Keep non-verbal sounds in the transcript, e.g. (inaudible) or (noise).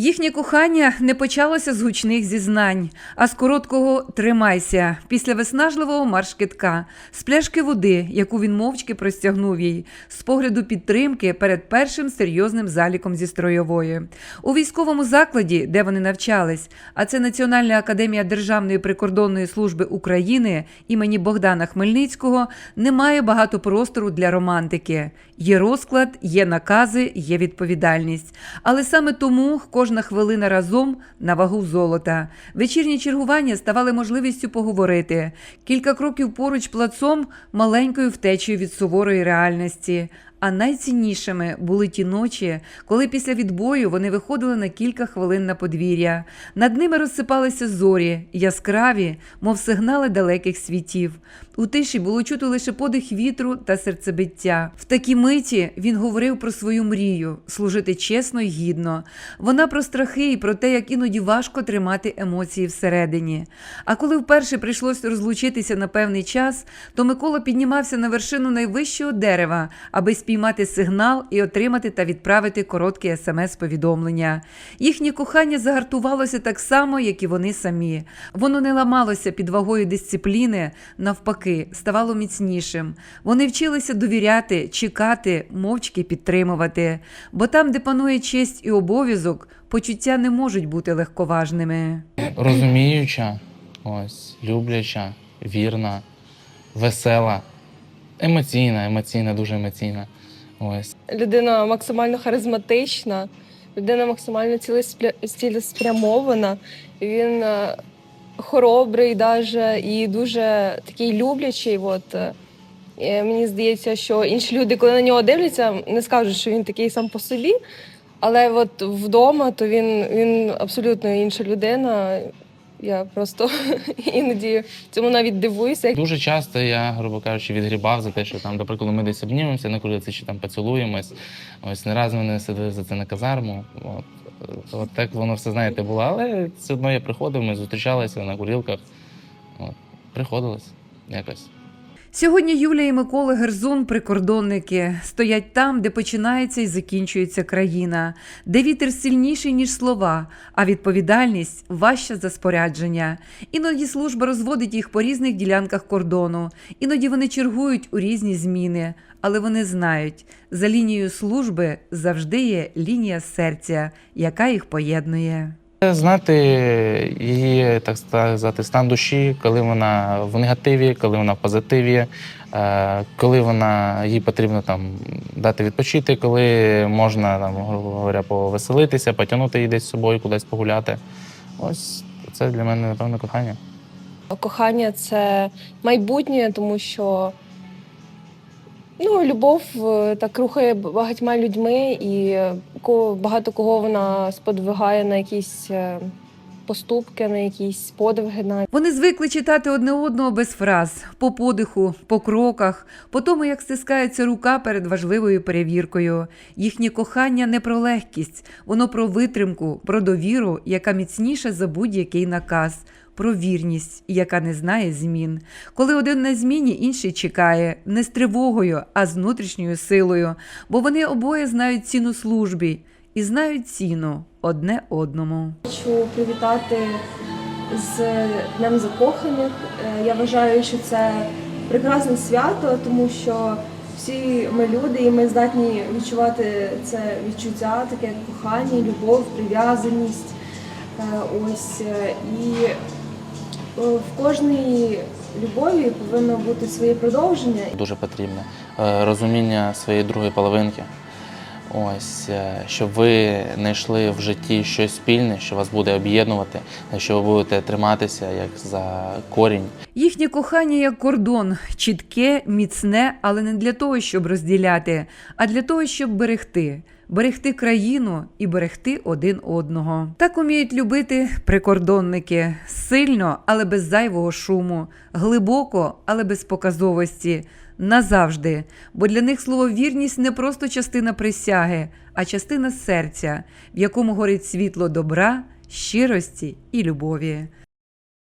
Їхнє кохання не почалося з гучних зізнань, а з короткого тримайся після виснажливого марш-китка, з пляшки води, яку він мовчки простягнув їй, з погляду підтримки перед першим серйозним заліком зі стройової. У військовому закладі, де вони навчались, а це Національна академія Державної прикордонної служби України імені Богдана Хмельницького, немає багато простору для романтики. Є розклад, є накази, є відповідальність. Але саме тому кожна хвилина разом на вагу золота. Вечірні чергування ставали можливістю поговорити. Кілька кроків поруч плацом маленькою втечею від суворої реальності. А найціннішими були ті ночі, коли після відбою вони виходили на кілька хвилин на подвір'я. Над ними розсипалися зорі, яскраві, мов сигнали далеких світів. У тиші було чути лише подих вітру та серцебиття. В такій миті він говорив про свою мрію служити чесно й гідно. Вона про страхи і про те, як іноді важко тримати емоції всередині. А коли вперше прийшлось розлучитися на певний час, то Микола піднімався на вершину найвищого дерева, аби спіймати сигнал і отримати та відправити коротке смс-повідомлення. Їхнє кохання загартувалося так само, як і вони самі. Воно не ламалося під вагою дисципліни, навпаки, ставало міцнішим. Вони вчилися довіряти, чекати, мовчки підтримувати. Бо там, де панує честь і обов'язок, почуття не можуть бути легковажними. розуміюча, ось, любляча, вірна, весела, емоційна, емоційна, дуже емоційна. Ось. людина максимально харизматична, людина максимально цілеспря- цілеспрямована. Він е, хоробрий даже, і дуже такий люблячий. От. е. Мені здається, що інші люди, коли на нього дивляться, не скажуть, що він такий сам по собі. Але от вдома то він, він абсолютно інша людина. Я просто (laughs) іноді цьому навіть дивуюся. Дуже часто я, грубо кажучи, відгрібав за те, що там, наприклад, ми десь обнімемося на курилиці чи там поцілуємось. Ось не раз мене сидили за це на казарму. От. От так воно все, знаєте, було. Але все одно я приходив, ми зустрічалися на курілках. От. Приходилось якось. Сьогодні Юлія і Микола Герзун, прикордонники, стоять там, де починається і закінчується країна, де вітер сильніший, ніж слова, а відповідальність важча за спорядження. Іноді служба розводить їх по різних ділянках кордону, іноді вони чергують у різні зміни, але вони знають, за лінією служби завжди є лінія серця, яка їх поєднує. Знати її, так сказати, стан душі, коли вона в негативі, коли вона в позитиві, е, коли вона їй потрібно там дати відпочити, коли можна там, грубо говоря, повеселитися, потягнути її десь з собою, кудись погуляти. Ось це для мене, напевно, кохання. Кохання це майбутнє, тому що ну, любов е, так рухає багатьма людьми, і багато кого вона сподвигає на якісь е, поступки, на якісь подвиги. навіть. Вони звикли читати одне одного без фраз, по подиху, по кроках, по тому, як стискається рука перед важливою перевіркою. Їхнє кохання не про легкість, воно про витримку, про довіру, яка міцніша за будь-який наказ. Про вірність, яка не знає змін. Коли один на зміні, інший чекає не з тривогою, а з внутрішньою силою, бо вони обоє знають ціну службі і знають ціну одне одному. Хочу привітати з Днем закоханих. Е, Я вважаю, що це прекрасне свято, тому що всі ми люди, і ми здатні відчувати це відчуття, таке як кохання, любов, прив'язаність. Е, Ось е, і в кожній любові повинно бути своє продовження. Дуже потрібне Е, розуміння своєї другої половинки. Ось, е, щоб ви знайшли в житті щось спільне, що вас буде об'єднувати, що ви будете триматися як за корінь. Їхнє кохання як кордон, чітке, міцне, але не для того, щоб розділяти, а для того, щоб берегти. Берегти країну і берегти один одного. Так уміють любити прикордонники сильно, але без зайвого шуму, глибоко, але без показовості, назавжди. Бо для них слово вірність не просто частина присяги, а частина серця, в якому горить світло добра, щирості і любові.